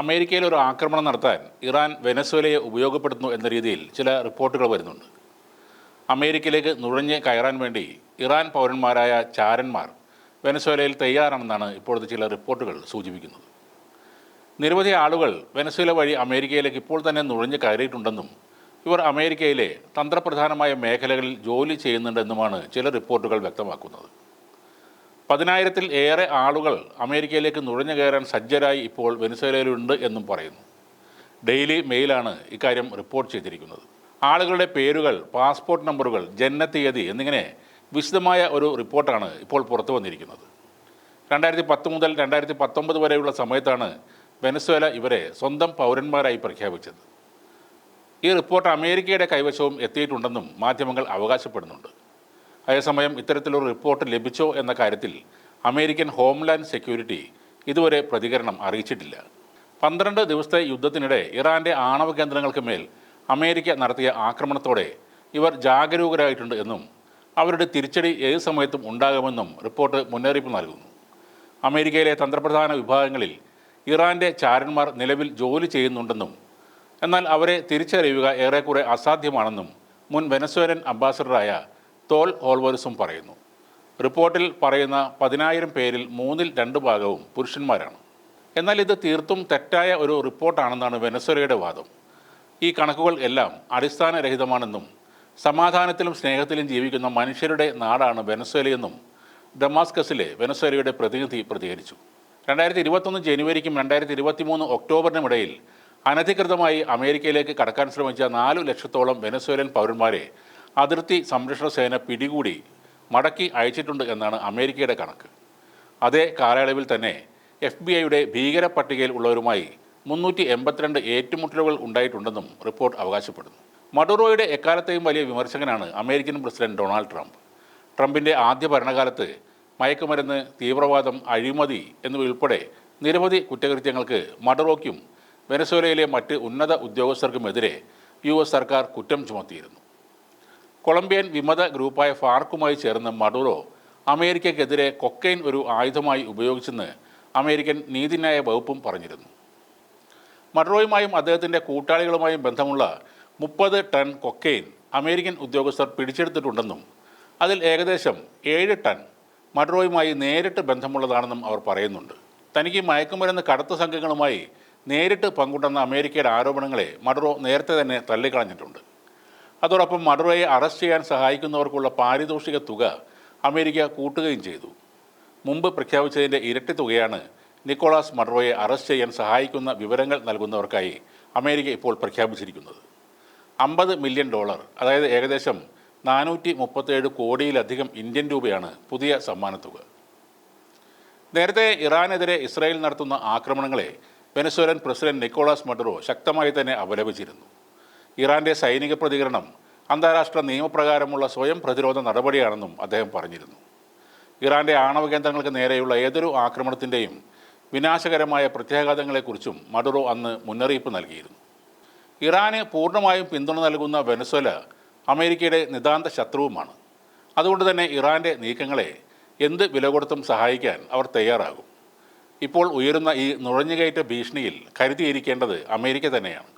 അമേരിക്കയിൽ ഒരു ആക്രമണം നടത്താൻ ഇറാൻ വെനസ്വേലയെ ഉപയോഗപ്പെടുത്തുന്നു എന്ന രീതിയിൽ ചില റിപ്പോർട്ടുകൾ വരുന്നുണ്ട്. അമേരിക്കയിലേക്ക് നുഴഞ്ഞ് കയറാൻ വേണ്ടി ഇറാൻ പൗരന്മാരായ ചാരന്മാർ വെനസ്വേലയിൽ തയ്യാറാണെന്നാണ് ഇപ്പോഴത്തെ ചില റിപ്പോർട്ടുകൾ സൂചിപ്പിക്കുന്നത്. നിരവധി ആളുകൾ വെനസ്വേല വഴി അമേരിക്കയിലേക്ക് ഇപ്പോൾ തന്നെ നുഴഞ്ഞ് കയറിയിട്ടുണ്ടെന്നും ഇവർ അമേരിക്കയിലെ തന്ത്രപ്രധാനമായ മേഖലകളിൽ ജോലി ചെയ്യുന്നുണ്ടെന്നുമാണ് ചില റിപ്പോർട്ടുകൾ വ്യക്തമാക്കുന്നത്. പതിനായിരത്തിൽ ഏറെ ആളുകൾ അമേരിക്കയിലേക്ക് നുഴഞ്ഞു കയറാൻ സജ്ജരായി ഇപ്പോൾ വെനിസ്വേലയിലുണ്ട് എന്നും പറയുന്നു. ഡെയിലി മെയിലാണ് ഇക്കാര്യം റിപ്പോർട്ട് ചെയ്തിരിക്കുന്നത്. ആളുകളുടെ പേരുകൾ പാസ്പോർട്ട് നമ്പറുകൾ ജനനത്തീയതി എന്നിങ്ങനെ വിശദമായ ഒരു റിപ്പോർട്ടാണ് ഇപ്പോൾ പുറത്തു വന്നിരിക്കുന്നത്. രണ്ടായിരത്തി പത്ത് മുതൽ രണ്ടായിരത്തി പത്തൊമ്പത് വരെയുള്ള സമയത്താണ് വെനസ്വേല ഇവരെ സ്വന്തം പൗരന്മാരായി പ്രഖ്യാപിച്ചത്. ഈ റിപ്പോർട്ട് അമേരിക്കയുടെ കൈവശവും എത്തിയിട്ടുണ്ടെന്നും മാധ്യമങ്ങൾ അവകാശപ്പെടുന്നുണ്ട്. അതേസമയം ഇത്തരത്തിലൊരു റിപ്പോർട്ട് ലഭിച്ചോ എന്ന കാര്യത്തിൽ അമേരിക്കൻ ഹോംലാൻഡ് സെക്യൂരിറ്റി ഇതുവരെ പ്രതികരണം അറിയിച്ചിട്ടില്ല. പന്ത്രണ്ട് ദിവസത്തെ യുദ്ധത്തിനിടെ ഇറാന്റെ ആണവ കേന്ദ്രങ്ങൾക്ക് മേൽ അമേരിക്ക നടത്തിയ ആക്രമണത്തോടെ ഇവർ ജാഗരൂകരായിട്ടുണ്ട് എന്നും അവരുടെ തിരിച്ചടി ഏത് സമയത്തും ഉണ്ടാകുമെന്നും റിപ്പോർട്ട് മുന്നറിയിപ്പ് നൽകുന്നു. അമേരിക്കയിലെ തന്ത്രപ്രധാന വിഭാഗങ്ങളിൽ ഇറാന്റെ ചാരന്മാർ നിലവിൽ ജോലി ചെയ്യുന്നുണ്ടെന്നും എന്നാൽ അവരെ തിരിച്ചറിയുക ഏറെക്കുറെ അസാധ്യമാണെന്നും മുൻ വെനസ്വേലൻ അംബാസഡറായ തോൽ ഹോൾവേഴ്സും പറയുന്നു. റിപ്പോർട്ടിൽ പറയുന്ന പതിനായിരം പേരിൽ മൂന്നിൽ രണ്ട് ഭാഗവും പുരുഷന്മാരാണ്. എന്നാൽ ഇത് തീർത്തും തെറ്റായ ഒരു റിപ്പോർട്ടാണെന്നാണ് വെനസ്വലയുടെ വാദം. ഈ കണക്കുകൾ എല്ലാം അടിസ്ഥാനരഹിതമാണെന്നും സമാധാനത്തിലും സ്നേഹത്തിലും ജീവിക്കുന്ന മനുഷ്യരുടെ നാടാണ് വെനസ്വലയെന്നും ഡമാസ്കസിലെ വെനസ്വലയുടെ പ്രതിനിധി പ്രതികരിച്ചു. രണ്ടായിരത്തി ഇരുപത്തൊന്ന് ജനുവരിക്കും രണ്ടായിരത്തി ഇരുപത്തി മൂന്ന് ഒക്ടോബറിനുമിടയിൽ അനധികൃതമായി അമേരിക്കയിലേക്ക് കടക്കാൻ ശ്രമിച്ച നാലു ലക്ഷത്തോളം വെനസ്വേലൻ പൗരന്മാരെ അതിർത്തി സംരക്ഷണ സേന പിടികൂടി മടക്കി അയച്ചിട്ടുണ്ട് എന്നാണ് അമേരിക്കയുടെ കണക്ക്. അതേ കാലയളവിൽ തന്നെ എഫ് ബി ഐയുടെ ഭീകര പട്ടികയിൽ ഉള്ളവരുമായി മുന്നൂറ്റി എൺപത്തിരണ്ട് ഏറ്റുമുട്ടലുകൾ ഉണ്ടായിട്ടുണ്ടെന്നും റിപ്പോർട്ട് അവകാശപ്പെടുന്നു. മഡുറോയുടെ എക്കാലത്തെയും വലിയ വിമർശകനാണ് അമേരിക്കൻ പ്രസിഡന്റ് ഡൊണാൾഡ് ട്രംപ്. ട്രംപിന്റെ ആദ്യ ഭരണകാലത്ത് മയക്കുമരുന്ന് തീവ്രവാദം അഴിമതി എന്നിവയുൾപ്പെടെ നിരവധി കുറ്റകൃത്യങ്ങൾക്ക് മഡറോയ്ക്കും വെനസ്വേലയിലെ മറ്റ് ഉന്നത ഉദ്യോഗസ്ഥർക്കുമെതിരെ യു എസ് സർക്കാർ കുറ്റം ചുമത്തിയിരുന്നു. കൊളംബിയൻ വിമത ഗ്രൂപ്പായ ഫാർക്കുമായി ചേർന്ന് മഡുറോ അമേരിക്കക്കെതിരെ കൊക്കൈൻ ഒരു ആയുധമായി ഉപയോഗിച്ചെന്ന് അമേരിക്കൻ നീതിന്യായ വകുപ്പും പറഞ്ഞിരുന്നു. മഡുറോയുമായും അദ്ദേഹത്തിന്റെ കൂട്ടാളികളുമായും ബന്ധമുള്ള മുപ്പത് ടൺ കൊക്കൈൻ അമേരിക്കൻ ഉദ്യോഗസ്ഥർ പിടിച്ചെടുത്തിട്ടുണ്ടെന്നും അതിൽ ഏകദേശം ഏഴ് ടൺ മഡ്രോയുമായി നേരിട്ട് ബന്ധമുള്ളതാണെന്നും അവർ പറയുന്നുണ്ട്. തനിക്ക് മയക്കുമരുന്ന് കടത്ത് സംഘങ്ങളുമായി നേരിട്ട് പങ്കുണ്ടെന്ന അമേരിക്കയുടെ ആരോപണങ്ങളെ മഡ്രോ നേരത്തെ തന്നെ തള്ളിക്കളഞ്ഞിട്ടുണ്ട്. അതോടൊപ്പം മഡ്രോയെ അറസ്റ്റ് ചെയ്യാൻ സഹായിക്കുന്നവർക്കുള്ള പാരിതോഷിക തുക അമേരിക്ക കൂട്ടുകയും ചെയ്തു. മുമ്പ് പ്രഖ്യാപിച്ചതിന്റെ ഇരട്ടി തുകയാണ് നിക്കോളാസ് മഡറോയെ അറസ്റ്റ് ചെയ്യാൻ സഹായിക്കുന്ന വിവരങ്ങൾ നൽകുന്നവർക്കായി അമേരിക്ക ഇപ്പോൾ പ്രഖ്യാപിച്ചിരിക്കുന്നത്. അമ്പത് മില്യൺ ഡോളർ അതായത് ഏകദേശം നാനൂറ്റി മുപ്പത്തേഴ് കോടിയിലധികം ഇന്ത്യൻ രൂപയാണ് പുതിയ സമ്മാനത്തുക. നേരത്തെ ഇറാനെതിരെ ഇസ്രായേൽ നടത്തുന്ന ആക്രമണങ്ങളെ വെനസ്വേലൻ പ്രസിഡന്റ് നിക്കോളാസ് മഡറോ ശക്തമായി തന്നെ അപലപിച്ചിരുന്നു. ഇറാന്റെ സൈനിക പ്രതികരണം അന്താരാഷ്ട്ര നിയമപ്രകാരമുള്ള സ്വയം പ്രതിരോധ നടപടിയാണെന്നും അദ്ദേഹം പറഞ്ഞിരുന്നു. ഇറാന്റെ ആണവ കേന്ദ്രങ്ങൾക്ക് നേരെയുള്ള ഏതൊരു ആക്രമണത്തിന്റെയും വിനാശകരമായ പ്രത്യാഘാതങ്ങളെക്കുറിച്ചും മഡുറോ അന്ന് മുന്നറിയിപ്പ് നൽകിയിരുന്നു. ഇറാന് പൂർണമായും പിന്തുണ നൽകുന്ന വെനസ്വല അമേരിക്കയുടെ നിതാന്ത ശത്രുവുമാണ്. അതുകൊണ്ട് തന്നെ ഇറാന്റെ നീക്കങ്ങളെ എന്ത് വില കൊടുത്തും സഹായിക്കാൻ അവർ തയ്യാറാകും. ഇപ്പോൾ ഉയരുന്ന ഈ നുഴഞ്ഞുകയറ്റ ഭീഷണിയിൽ കരുതിയിരിക്കേണ്ടത് അമേരിക്ക തന്നെയാണ്.